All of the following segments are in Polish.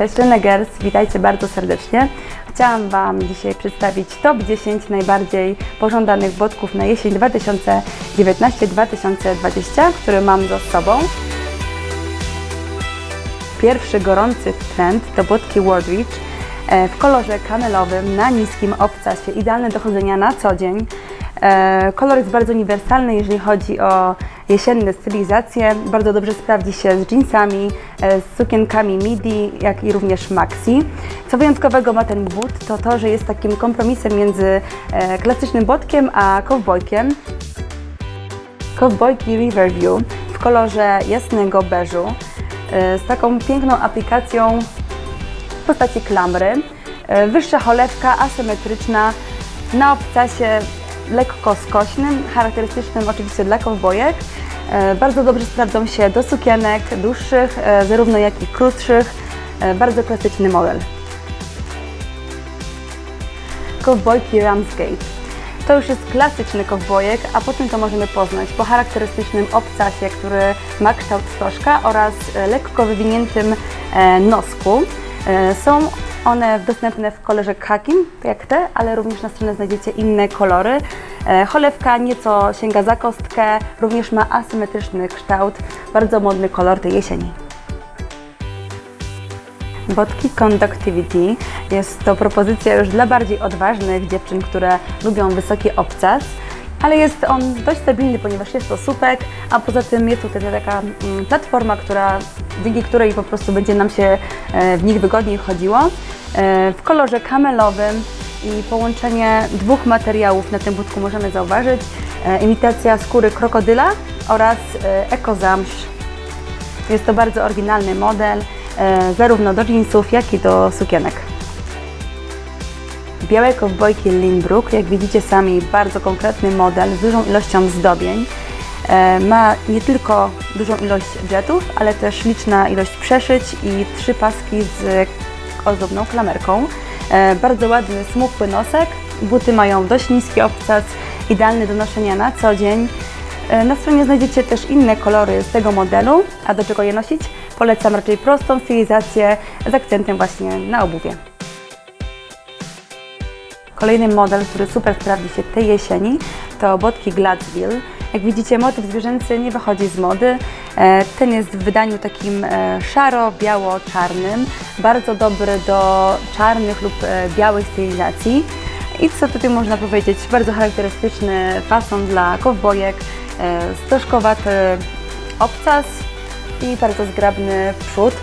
Cześć Renegers, witajcie bardzo serdecznie. Chciałam Wam dzisiaj przedstawić top 10 najbardziej pożądanych botków na jesień 2019-2020, które mam za sobą. Pierwszy gorący trend to botki Wardreach e, w kolorze kanelowym na niskim obcasie, idealne do chodzenia na co dzień. E, Kolor jest bardzo uniwersalny, jeżeli chodzi o jesienne stylizacje. Bardzo dobrze sprawdzi się z jeansami, e, z sukienkami midi, jak i również maxi. Co wyjątkowego ma ten but, to to, że jest takim kompromisem między e, klasycznym botkiem a cowboykiem. Cowboyki Riverview w kolorze jasnego beżu e, z taką piękną aplikacją w postaci klamry. Wyższa cholewka asymetryczna na obcasie lekko skośnym, charakterystycznym oczywiście dla kowbojek. E, Bardzo dobrze sprawdzą się do sukienek dłuższych, e, zarówno jak i krótszych. E, Bardzo klasyczny model. Kowbojki Ramsgate. To już jest klasyczny kowbojek, a po czym to możemy poznać? Po charakterystycznym obcasie, który ma kształt stożka oraz lekko wywiniętym nosku. Są one dostępne w kolorze kakim, jak te, ale również na stronie znajdziecie inne kolory. E, Cholewka nieco sięga za kostkę, również ma asymetryczny kształt, bardzo modny kolor tej jesieni. Botki Conductivity jest to propozycja już dla bardziej odważnych dziewczyn, które lubią wysoki obcas, ale jest on dość stabilny, ponieważ jest to słupek, a poza tym jest tutaj taka mm, platforma, która, dzięki której po prostu będzie nam się e, w nich wygodniej chodziło. E, W kolorze kamelowym i połączenie dwóch materiałów na tym budku możemy zauważyć. E, Imitacja skóry krokodyla oraz ekozamsz jest to bardzo oryginalny model, zarówno do jeansów, jak i do sukienek. Białe kowbojki Linbrook, jak widzicie sami, bardzo konkretny model z dużą ilością zdobień. E, Ma nie tylko dużą ilość jetów, ale też liczna ilość przeszyć i trzy paski z ozdobną klamerką. E, Bardzo ładny, smukły nosek. Buty mają dość niski obcas, idealny do noszenia na co dzień. E, Na stronie znajdziecie też inne kolory z tego modelu, a do czego je nosić? Polecam raczej prostą stylizację z akcentem właśnie na obuwie. Kolejny model, który super sprawdzi się tej jesieni, to botki Gladsville. Jak widzicie, motyw zwierzęcy nie wychodzi z mody. E, Ten jest w wydaniu takim e, szaro-biało-czarnym, bardzo dobry do czarnych lub e, białych stylizacji. I co tutaj można powiedzieć? Bardzo charakterystyczny fason dla kowbojek, stożkowaty obcas i bardzo zgrabny przód.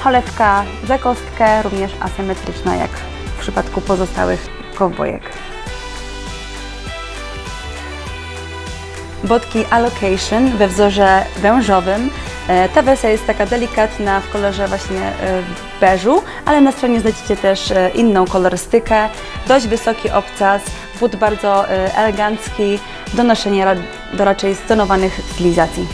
Cholewka za kostkę, również asymetryczna jak w przypadku pozostałych kowbojek. Botki Allocation we wzorze wężowym. E, Ta wersja jest taka delikatna w kolorze właśnie e, beżu, ale na stronie znajdziecie też e, inną kolorystykę. Dość wysoki obcas, but bardzo elegancki do noszenia do raczej stonowanych stylizacji.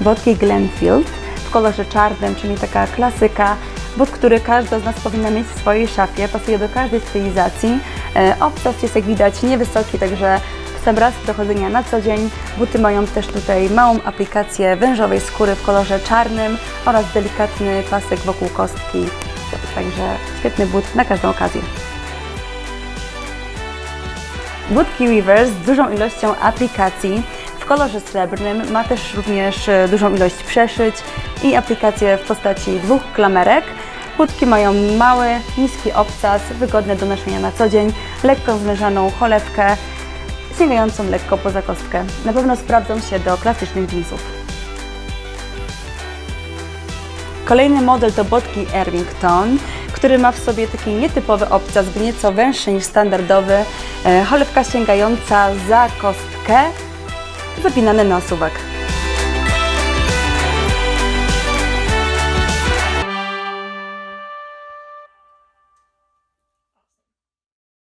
Botki Glenfield w kolorze czarnym, czyli taka klasyka. But, który każda z nas powinna mieć w swojej szafie, pasuje do każdej stylizacji. E, Obcas jest jak widać niewysoki, także sam raz do chodzenia na co dzień. Buty mają też tutaj małą aplikację wężowej skóry w kolorze czarnym oraz delikatny pasek wokół kostki. Także świetny but na każdą okazję. Budki Weavers z dużą ilością aplikacji w kolorze srebrnym, ma też również e, dużą ilość przeszyć i aplikacje w postaci dwóch klamerek. Budki mają mały, niski obcas, wygodne do noszenia na co dzień, lekką zmężaną cholewkę, sięgającą lekko poza kostkę. Na pewno sprawdzą się do klasycznych jeansów. Kolejny model to botki Ervington, który ma w sobie taki nietypowy obcas, nieco węższy niż standardowy. E, Cholewka sięgająca za kostkę, zapinane na osuwek.